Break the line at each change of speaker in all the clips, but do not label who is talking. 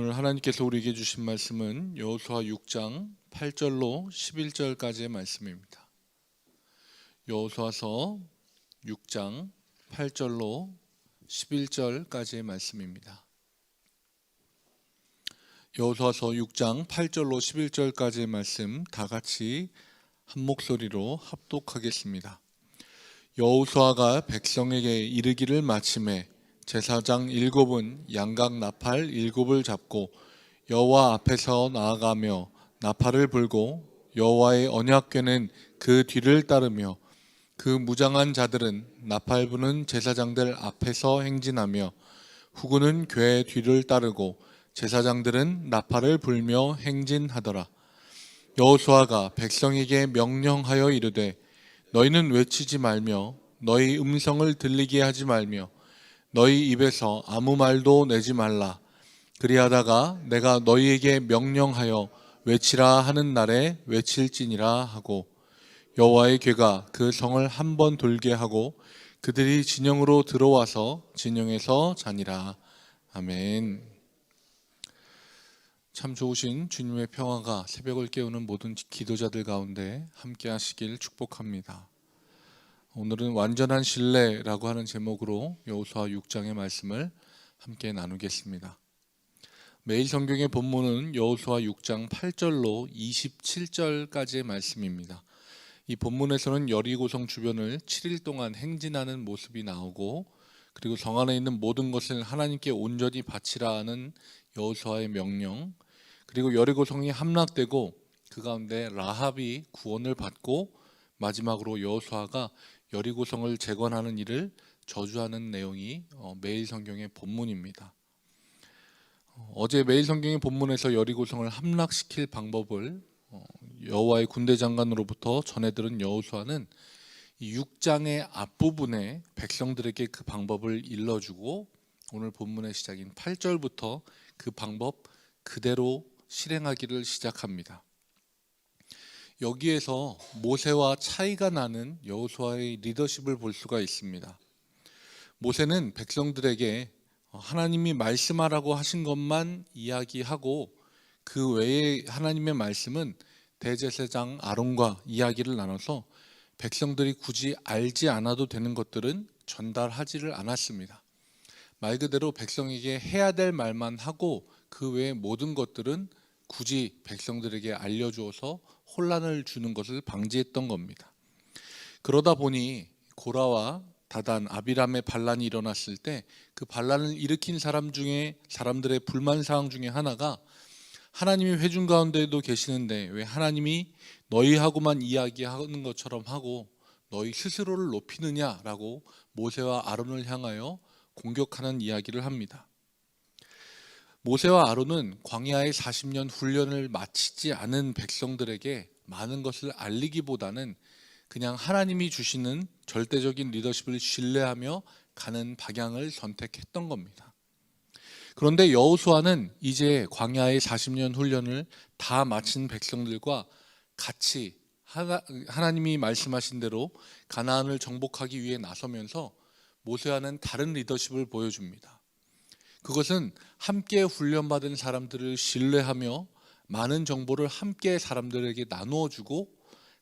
오늘 하나님께서 우리에게 주신 말씀은 여호수아 6장 8절로 11절까지의 말씀입니다. 여호수아서 6장 8절로 11절까지의 말씀입니다. 여호수아서 6장 8절로 11절까지의 말씀 다 같이 한 목소리로 합독하겠습니다. 여호수아가 백성에게 이르기를 마침에 제사장 일곱은 양각 나팔 일곱을 잡고 여호와 앞에서 나아가며 나팔을 불고 여호와의 언약궤는 그 뒤를 따르며 그 무장한 자들은 나팔 부는 제사장들 앞에서 행진하며 후군은 궤 뒤를 따르고 제사장들은 나팔을 불며 행진하더라. 여호수아가 백성에게 명령하여 이르되 너희는 외치지 말며 너희 음성을 들리게 하지 말며 너희 입에서 아무 말도 내지 말라. 그리하다가 내가 너희에게 명령하여 외치라 하는 날에 외칠지니라 하고 여호와의 괴가 그 성을 한 번 돌게 하고 그들이 진영으로 들어와서 진영에서 자니라. 아멘. 참 좋으신 주님의 평화가 새벽을 깨우는 모든 기도자들 가운데 함께 하시길 축복합니다. 오늘은 완전한 신뢰라고 하는 제목으로 여호수아 6장의 말씀을 함께 나누겠습니다. 매일 성경의 본문은 여호수아 6장 8절로 27절까지의 말씀입니다. 이 본문에서는 여리고성 주변을 7일 동안 행진하는 모습이 나오고 그리고 성 안에 있는 모든 것을 하나님께 온전히 바치라는 여호수아의 명령 그리고 여리고성이 함락되고 그 가운데 라합이 구원을 받고 마지막으로 여호수아가 여리고성을 재건하는 일을 저주하는 내용이 어, 매일 성경의 본문입니다. 어, 어제 매일 성경의 본문에서 여리고성을 함락시킬 방법을 어, 여호와의 군대 장관으로부터 전해 들은 여호수아는 이 6장의 앞부분에 백성들에게 그 방법을 일러주고 오늘 본문의 시작인 8절부터 그 방법 그대로 실행하기를 시작합니다. 여기에서 모세와 차이가 나는 여호수아의 리더십을 볼 수가 있습니다. 모세는 백성들에게 하나님이 말씀하라고 하신 것만 이야기하고 그 외에 하나님의 말씀은 대제사장 아론과 이야기를 나눠서 백성들이 굳이 알지 않아도 되는 것들은 전달하지를 않았습니다. 말 그대로 백성에게 해야 될 말만 하고 그 외의 모든 것들은 굳이 백성들에게 알려주어서 혼란을 주는 것을 방지했던 겁니다. 그러다 보니 고라와 다단 아비람의 반란이 일어났을 때 그 반란을 일으킨 사람 중에 사람들의 불만 사항 중에 하나가 하나님이 회중 가운데에도 계시는데 왜 하나님이 너희하고만 이야기하는 것처럼 하고 너희 스스로를 높이느냐라고 모세와 아론을 향하여 공격하는 이야기를 합니다. 모세와 아론은 광야의 40년 훈련을 마치지 않은 백성들에게 많은 것을 알리기보다는 그냥 하나님이 주시는 절대적인 리더십을 신뢰하며 가는 방향을 선택했던 겁니다. 그런데 여호수아는 이제 광야의 40년 훈련을 다 마친 백성들과 같이 하나, 하나님이 말씀하신 대로 가나안을 정복하기 위해 나서면서 모세와는 다른 리더십을 보여줍니다. 그것은 함께 훈련받은 사람들을 신뢰하며 많은 정보를 함께 사람들에게 나누어 주고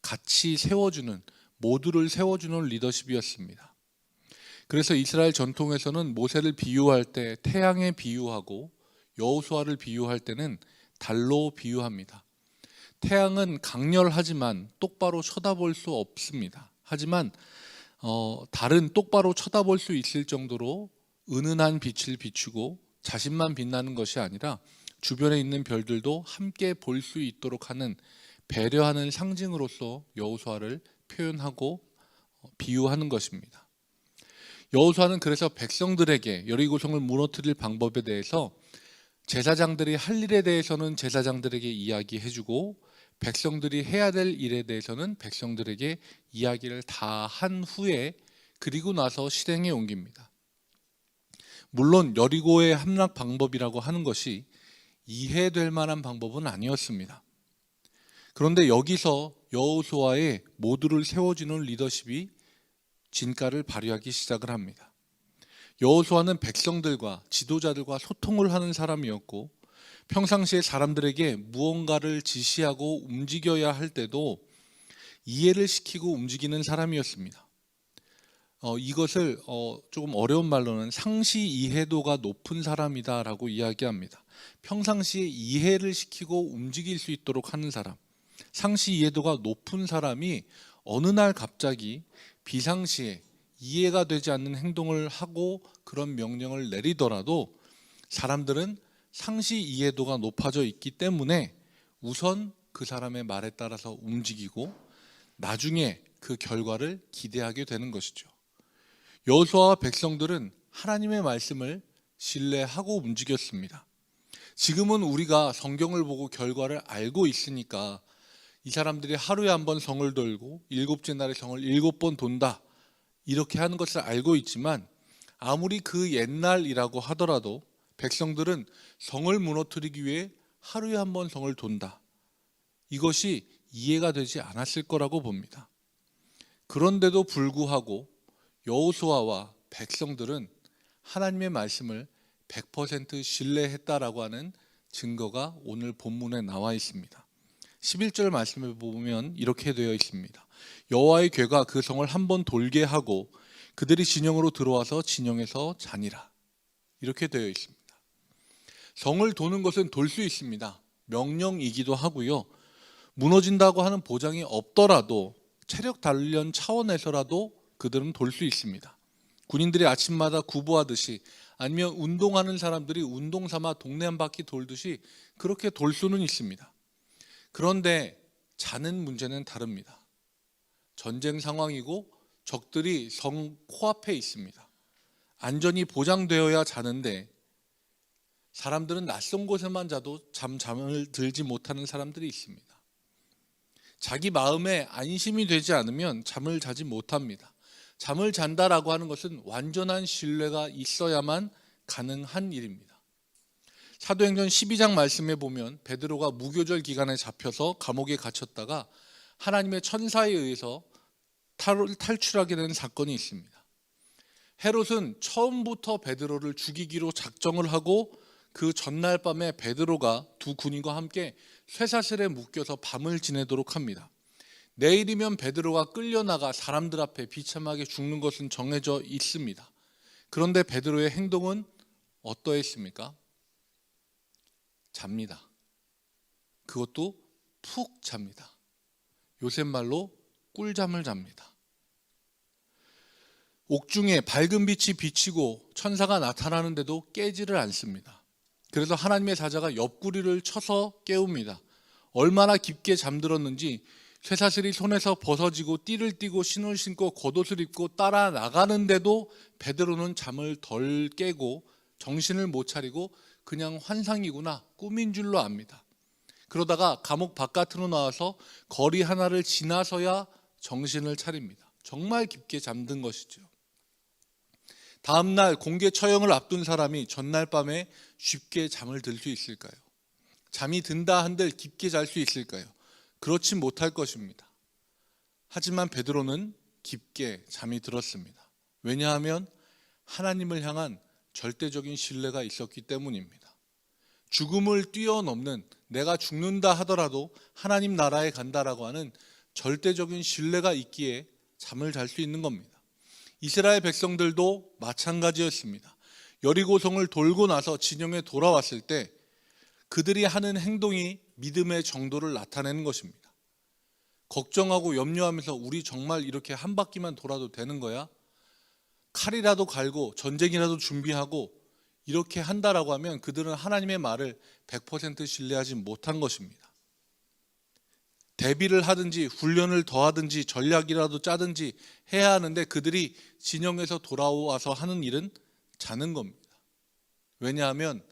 같이 세워주는 모두를 세워주는 리더십이었습니다. 그래서 이스라엘 전통에서는 모세를 비유할 때 태양에 비유하고 여호수아를 비유할 때는 달로 비유합니다. 태양은 강렬하지만 똑바로 쳐다볼 수 없습니다. 하지만 어, 달은 똑바로 쳐다볼 수 있을 정도로 은은한 빛을 비추고 자신만 빛나는 것이 아니라 주변에 있는 별들도 함께 볼 수 있도록 하는 배려하는 상징으로서 여호수아를 표현하고 어, 비유하는 것입니다. 여호수아는 그래서 백성들에게 여리고성을 무너뜨릴 방법에 대해서 제사장들이 할 일에 대해서는 제사장들에게 이야기해주고 백성들이 해야 될 일에 대해서는 백성들에게 이야기를 다 한 후에 그리고 나서 실행에 옮깁니다. 물론 여리고의 함락 방법이라고 하는 것이 이해될 만한 방법은 아니었습니다. 그런데 여기서 여호수아의 모두를 세워주는 리더십이 진가를 발휘하기 시작을 합니다. 여호수아는 백성들과 지도자들과 소통을 하는 사람이었고 평상시에 사람들에게 무언가를 지시하고 움직여야 할 때도 이해를 시키고 움직이는 사람이었습니다. 어, 이것을 어, 조금 어려운 말로는 상시 이해도가 높은 사람이다라고 이야기합니다. 평상시에 이해를 시키고 움직일 수 있도록 하는 사람. 상시 이해도가 높은 사람이 어느 날 갑자기 비상시에 이해가 되지 않는 행동을 하고 그런 명령을 내리더라도 사람들은 상시 이해도가 높아져 있기 때문에 우선 그 사람의 말에 따라서 움직이고 나중에 그 결과를 기대하게 되는 것이죠. 여호수아와 백성들은 하나님의 말씀을 신뢰하고 움직였습니다. 지금은 우리가 성경을 보고 결과를 알고 있으니까 이 사람들이 하루에 한 번 성을 돌고 일곱째 날에 성을 일곱 번 돈다 이렇게 하는 것을 알고 있지만 아무리 그 옛날이라고 하더라도 백성들은 성을 무너뜨리기 위해 하루에 한 번 성을 돈다. 이것이 이해가 되지 않았을 거라고 봅니다. 그런데도 불구하고 여호수아와 백성들은 하나님의 말씀을 100% 신뢰했다라고 하는 증거가 오늘 본문에 나와 있습니다. 11절 말씀을 보면 이렇게 되어 있습니다. 여호와의 괴가 그 성을 한 번 돌게 하고 그들이 진영으로 들어와서 진영에서 자니라. 이렇게 되어 있습니다. 성을 도는 것은 돌 수 있습니다. 명령이기도 하고요. 무너진다고 하는 보장이 없더라도 체력 단련 차원에서라도 그들은 돌 수 있습니다. 군인들이 아침마다 구보하듯이 아니면 운동하는 사람들이 운동 삼아 동네 한 바퀴 돌듯이 그렇게 돌 수는 있습니다. 그런데 자는 문제는 다릅니다. 전쟁 상황이고 적들이 성 코앞에 있습니다. 안전이 보장되어야 자는데 사람들은 낯선 곳에만 자도 잠 잠을 들지 못하는 사람들이 있습니다. 자기 마음에 안심이 되지 않으면 잠을 자지 못합니다. 잠을 잔다라고 하는 것은 완전한 신뢰가 있어야만 가능한 일입니다. 사도행전 12장 말씀에 보면 베드로가 무교절 기간에 잡혀서 감옥에 갇혔다가 하나님의 천사에 의해서 탈- 탈출하게 되는 사건이 있습니다. 헤롯은 처음부터 베드로를 죽이기로 작정을 하고 그 전날 밤에 베드로가 두 군인과 함께 쇠사슬에 묶여서 밤을 지내도록 합니다. 내일이면 베드로가 끌려나가 사람들 앞에 비참하게 죽는 것은 정해져 있습니다. 그런데 베드로의 행동은 어떠했습니까? 잡니다. 그것도 푹 잡니다. 요새 말로 꿀잠을 잡니다. 옥중에 밝은 빛이 비치고 천사가 나타나는데도 깨지를 않습니다. 그래서 하나님의 사자가 옆구리를 쳐서 깨웁니다. 얼마나 깊게 잠들었는지 쇠사슬이 손에서 벗어지고 띠를 띠고 신을 신고 겉옷을 입고 따라 나가는데도 베드로는 잠을 덜 깨고 정신을 못 차리고 그냥 환상이구나 꿈인 줄로 압니다. 그러다가 감옥 바깥으로 나와서 거리 하나를 지나서야 정신을 차립니다. 정말 깊게 잠든 것이죠. 다음 날 공개 처형을 앞둔 사람이 전날 밤에 쉽게 잠을 들 수 있을까요? 잠이 든다 한들 깊게 잘 수 있을까요? 그렇지 못할 것입니다. 하지만 베드로는 깊게 잠이 들었습니다. 왜냐하면 하나님을 향한 절대적인 신뢰가 있었기 때문입니다. 죽음을 뛰어넘는 내가 죽는다 하더라도 하나님 나라에 간다라고 하는 절대적인 신뢰가 있기에 잠을 잘 수 있는 겁니다. 이스라엘 백성들도 마찬가지였습니다. 여리고성을 돌고 나서 진영에 돌아왔을 때 그들이 하는 행동이 믿음의 정도를 나타내는 것입니다. 걱정하고 염려하면서 우리 정말 이렇게 한 바퀴만 돌아도 되는 거야? 칼이라도 갈고 전쟁이라도 준비하고 이렇게 한다라고 하면 그들은 하나님의 말을 100% 신뢰하지 못한 것입니다. 대비를 하든지 훈련을 더 하든지 전략이라도 짜든지 해야 하는데 그들이 진영에서 돌아와서 하는 일은 자는 겁니다. 왜냐하면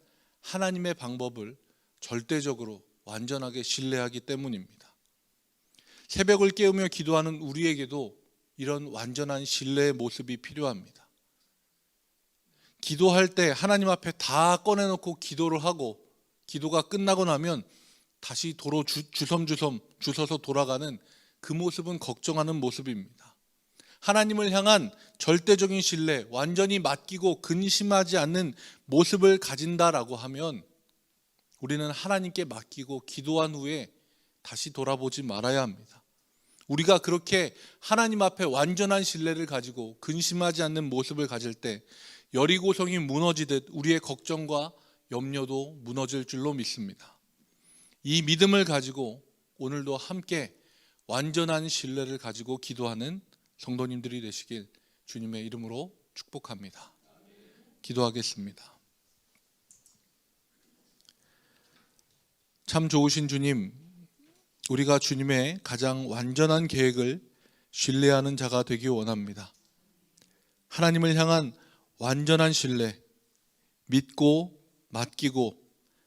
하나님의 방법을 절대적으로 완전하게 신뢰하기 때문입니다. 새벽을 깨우며 기도하는 우리에게도 이런 완전한 신뢰의 모습이 필요합니다. 기도할 때 하나님 앞에 다 꺼내놓고 기도를 하고 기도가 끝나고 나면 다시 도로 주, 주섬주섬 주서서 돌아가는 그 모습은 걱정하는 모습입니다. 하나님을 향한 절대적인 신뢰, 완전히 맡기고 근심하지 않는 모습을 가진다라고 하면 우리는 하나님께 맡기고 기도한 후에 다시 돌아보지 말아야 합니다. 우리가 그렇게 하나님 앞에 완전한 신뢰를 가지고 근심하지 않는 모습을 가질 때 여리고성이 무너지듯 우리의 걱정과 염려도 무너질 줄로 믿습니다. 이 믿음을 가지고 오늘도 함께 완전한 신뢰를 가지고 기도하는 성도님들이 되시길 주님의 이름으로 축복합니다. 기도하겠습니다. 참 좋으신 주님, 우리가 주님의 가장 완전한 계획을 신뢰하는 자가 되기 원합니다. 하나님을 향한 완전한 신뢰, 믿고 맡기고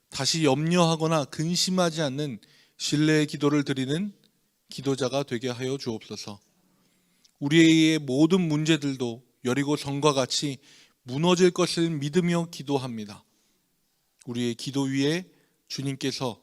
다시 염려하거나 근심하지 않는 신뢰의 기도를 드리는 기도자가 되게 하여 주옵소서. 우리의 모든 문제들도 여리고 성과 같이 무너질 것을 믿으며 기도합니다. 우리의 기도 위에 주님께서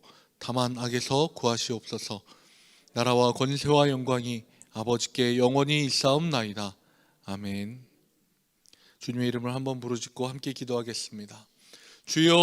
다만 악에서 구하시옵소서. 나라와 권세와 영광이 아버지께 영원히 있사옵나이다. 아멘. 주님의 이름을 한번 부르짖고 함께 기도하겠습니다. 주여